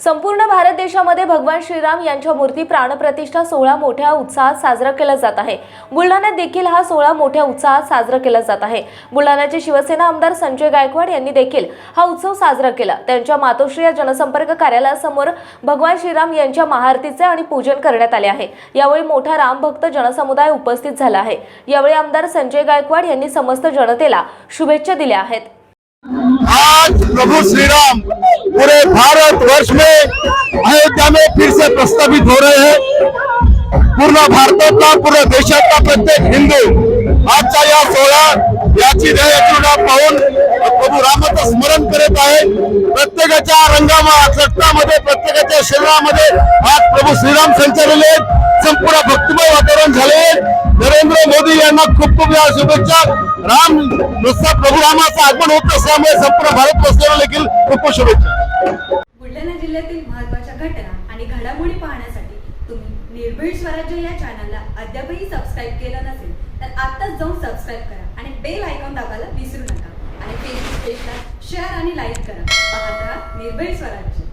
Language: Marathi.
संपूर्ण भारत देशामध्ये भगवान श्रीराम यांच्या मूर्ती प्राणप्रतिष्ठा सोहळा मोठ्या उत्साहात साजरा केला जात आहे. बुलढाण्यात देखील हा सोहळा मोठ्या उत्साहात साजरा केला जात आहे. बुलढाण्याचे शिवसेना आमदार संजय गायकवाड यांनी देखील हा उत्सव साजरा केला. त्यांच्या मातोश्री या जनसंपर्क कार्यालयासमोर भगवान श्रीराम यांच्या महाआरतीचे आणि पूजन करण्यात आले आहे. यावेळी मोठा रामभक्त जनसमुदाय उपस्थित झाला आहे. यावेळी आमदार संजय गायकवाड यांनी समस्त जनतेला शुभेच्छा दिल्या आहेत. आज प्रभु श्री राम पूरे भारत वर्ष में अयोध्या में फिर से प्रस्तावित हो रहे हैं। पूर्ण भारतातला पूर्ण देशातला प्रत्येक हिंदू आजचा या सोहळा याची ध्येयचूडा पाहून प्रभू रामाचं स्मरण करत आहे। प्रत्येकाच्या रंगामध्ये रक्तामध्ये प्रत्येकाच्या शरीरामध्ये आज प्रभू श्रीराम संचारले संपूर्ण भक्तिमय वातावरण झाले नरेंद्र मोदी यांना खूप खूप या शुभेच्छा. राम नुसता प्रभू रामाचं आगमन होत असल्यामुळे संपूर्ण भारत बसलेला देखील खूप खूप शुभेच्छा. बुलढाणा जिल्ह्यातील महत्त्वाच्या घटना आणि घडामोडी पाहण्यासाठी तुम्ही निर्भीड स्वराज्य या चॅनलला अद्यापही सबस्क्राईब केलं नसेल तर आत्ताच जाऊन सबस्क्राईब करा आणि बेल आयकॉन दाबायला विसरू नका. आणि फेसबुक पेजला शेअर आणि लाईक करा. पाहत राहा निर्भीड स्वराज्य.